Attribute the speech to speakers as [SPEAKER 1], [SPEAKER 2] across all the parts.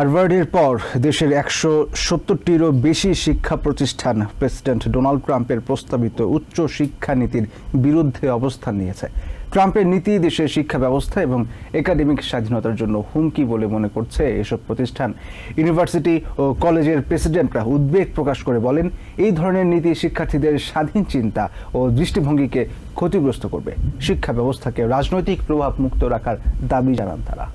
[SPEAKER 1] হার্ভার্ডের পর দেশের একশো সত্তরটিরও বেশি শিক্ষা প্রতিষ্ঠান প্রেসিডেন্ট ডোনাল্ড ট্রাম্পের প্রস্তাবিত উচ্চ শিক্ষানীতির বিরুদ্ধে অবস্থান নিয়েছে। ট্রাম্পের নীতি দেশের শিক্ষা ব্যবস্থা এবং একাডেমিক স্বাধীনতার জন্য হুমকি বলে মনে করছে এসব প্রতিষ্ঠান। ইউনিভার্সিটি ও কলেজের প্রেসিডেন্টরা উদ্বেগ প্রকাশ করে বলেন, এই ধরনের নীতি শিক্ষার্থীদের স্বাধীন চিন্তা ও দৃষ্টিভঙ্গিকে ক্ষতিগ্রস্ত করবে। শিক্ষা ব্যবস্থাকে রাজনৈতিক প্রভাব মুক্ত রাখার দাবি জানান তারা।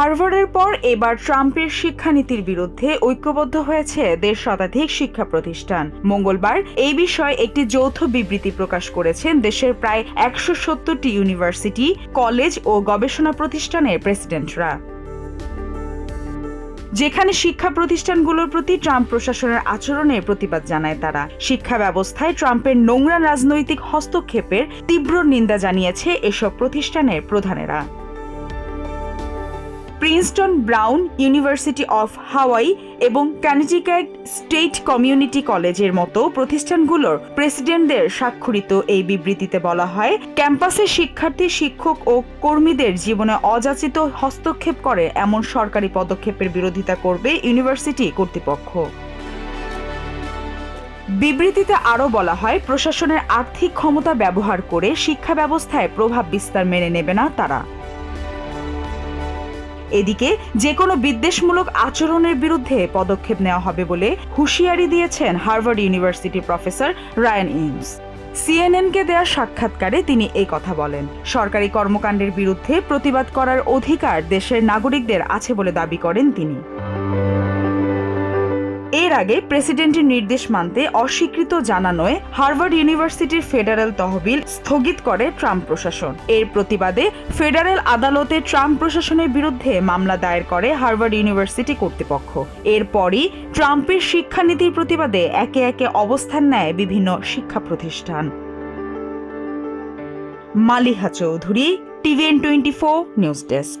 [SPEAKER 2] হার্ভার্ডের পর এবার ট্রাম্পের শিক্ষানীতির বিরুদ্ধে ঐক্যবদ্ধ হয়েছে দেড় শতাধিক শিক্ষা প্রতিষ্ঠান। মঙ্গলবার এই বিষয়ে একটি যৌথ বিবৃতি প্রকাশ করেছেন দেশের প্রায় একশো সত্তরটি ইউনিভার্সিটি, কলেজ ও গবেষণা প্রতিষ্ঠানের প্রেসিডেন্টরা। যেখানে শিক্ষা প্রতিষ্ঠানগুলোর প্রতি ট্রাম্প প্রশাসনের আচরণের প্রতিবাদ জানায় তারা। শিক্ষা ব্যবস্থায় ট্রাম্পের নোংরা রাজনৈতিক হস্তক্ষেপের তীব্র নিন্দা জানিয়েছে এসব প্রতিষ্ঠানের প্রধানেরা। Princeton Brown University of Hawaii এবং কানেটিক্যাট স্টেট কমিউনিটি কলেজের মতো প্রতিষ্ঠানগুলোর প্রেসিডেন্টদের স্বাক্ষরিত এই বিবৃতিতে বলা হয়, ক্যাম্পাসে শিক্ষার্থী, শিক্ষক ও কর্মীদের জীবনে অযাচিত হস্তক্ষেপ করে এমন সরকারি পদক্ষেপের বিরোধিতা করবে ইউনিভার্সিটি কর্তৃপক্ষ। বিবৃতিতে আরও বলা হয়, প্রশাসনের আর্থিক ক্ষমতা ব্যবহার করে শিক্ষা ব্যবস্থায় প্রভাব বিস্তার মেনে নেবে না তারা। এদিকে যে কোনো বিদ্বেষমূলক আচরণের বিরুদ্ধে পদক্ষেপ নেওয়া হবে বলে হুঁশিয়ারি দিয়েছেন হার্ভার্ড ইউনিভার্সিটির প্রফেসর রায়ান ইমস সিএনএনকে দেয়া সাক্ষাৎকারে তিনি এই কথা বলেন, সরকারি কর্মকাণ্ডের বিরুদ্ধে প্রতিবাদ করার অধিকার দেশের নাগরিকদের আছে বলে দাবি করেন তিনি। এর আগে প্রেসিডেন্টের নির্দেশ মানতে অস্বীকৃত জানানোয় হার্ভার্ড ইউনিভার্সিটির ফেডারেল তহবিল স্থগিত করে ট্রাম্প প্রশাসন। এর প্রতিবাদে ফেডারেল আদালতে ট্রাম্প প্রশাসনের বিরুদ্ধে মামলা দায়ের করে হার্ভার্ড ইউনিভার্সিটি কর্তৃপক্ষ। এরপরই ট্রাম্পের শিক্ষানীতির প্রতিবাদে একে একে অবস্থান নেয় বিভিন্ন শিক্ষা প্রতিষ্ঠান। Maliha Chowdhury, TVN twenty four news desk.